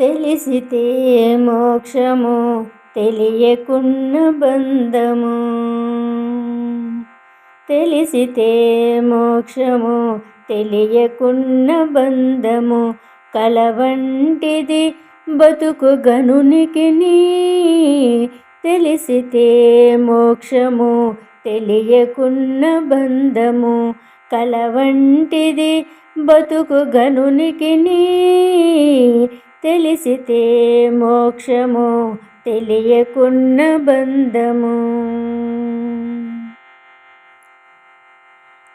తెలిసితే మోక్షము తెలియకున్న బంధము. తెలిసితే మోక్షము తెలియకున్న బంధము. కలవంటిది బతుకు గనునికి తెలిసితే మోక్షము తెలియకున్న బంధము. కలవంటిది బతుకు గనునికి తెలిసితే మోక్షము తెలియకున్న బంధము.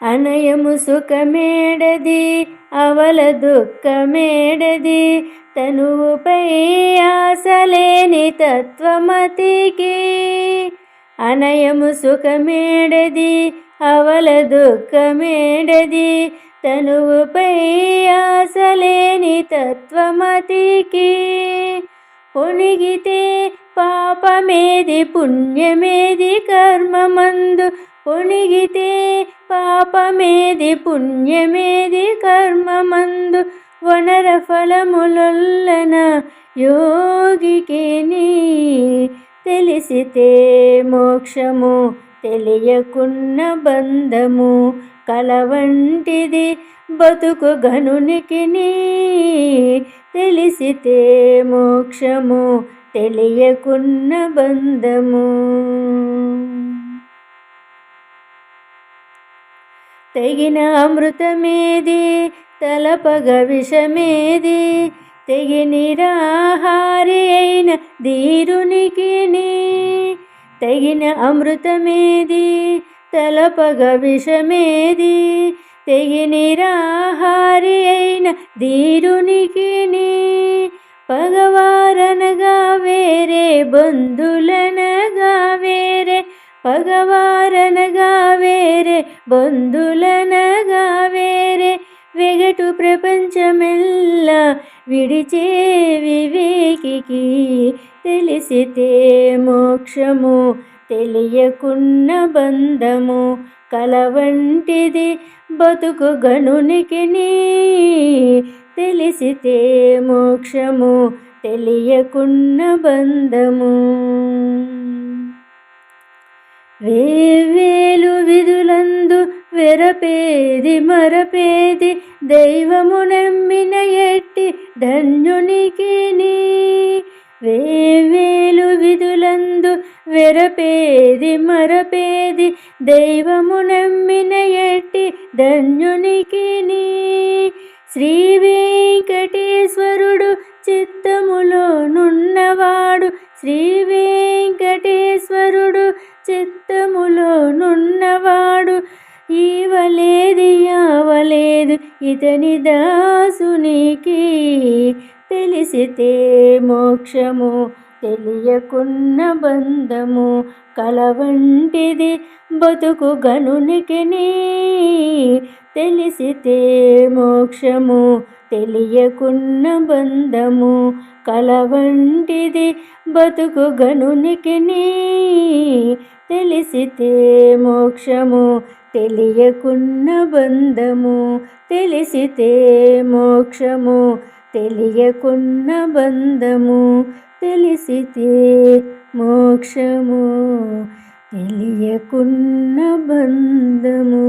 అనయము సుఖమేడది అవల దుఃఖమేడది తనువుపై ఆశలేని తత్వమతికి. అనయము సుఖమేడది అవల దుఃఖమేడది తనువుపై ఆశలేని తత్వమతికి పొణిగితే పాపమేది పుణ్యమేది కర్మమందు. పొణిగితే పాపమేది పుణ్యమేది కర్మమందు. వనర ఫలములొల్లన యోగికి తెలిసితే మోక్షము తెలియకున్న బంధము. కలవంటిది బతుకు గనునికి తెలిసితే మోక్షము తెలియకున్న బంధము. తెగిన అమృతమేది తలపగ విషమేది. తెగి నిరాహారి అయిన ధీరునికి తెగిన అమృతమేది తలపగ విషమేది? తెగి నిరాహారి అయిన ధీరునికి పగవారనగా వేరే బంధులనగా వేరే పగవారనగా వేరే బంధులనగా వేరే వెగటు ప్రపంచమెల్లా విడిచే వివేకికి తెలిసితే మోక్షము తెలియకున్న బంధము కలవంటిది బతుకు గనునికి తెలిసితే మోక్షము తెలియకున్న బంధము. వేవేలు విధులందు వెరపేది మరపేది దైవము నమ్మిన ఎట్టి ధన్యునికి వేవే నందు వెరపేది మరపేది దైవము నమ్మిన ఎట్టి ధన్యునికి శ్రీ వెంకటేశ్వరుడు చిత్తములో నున్నవాడు. శ్రీ వెంకటేశ్వరుడు చిత్తములో నున్నవాడు. ఈవలేది యావలేదు ఇతని దాసునికి తెలిసితే మోక్షము తెలియకున్న బంధము కలవంటిది బతుకు గనునికి తెలిసితే మోక్షము తెలియకున్న బంధము కలవంటిది బతుకు గనునికి తెలిసితే మోక్షము తెలియకున్న బంధము తెలిసితే మోక్షము తెలియకున్న బంధము తెలిసితే మోక్షము తెలియకున్న బంధము.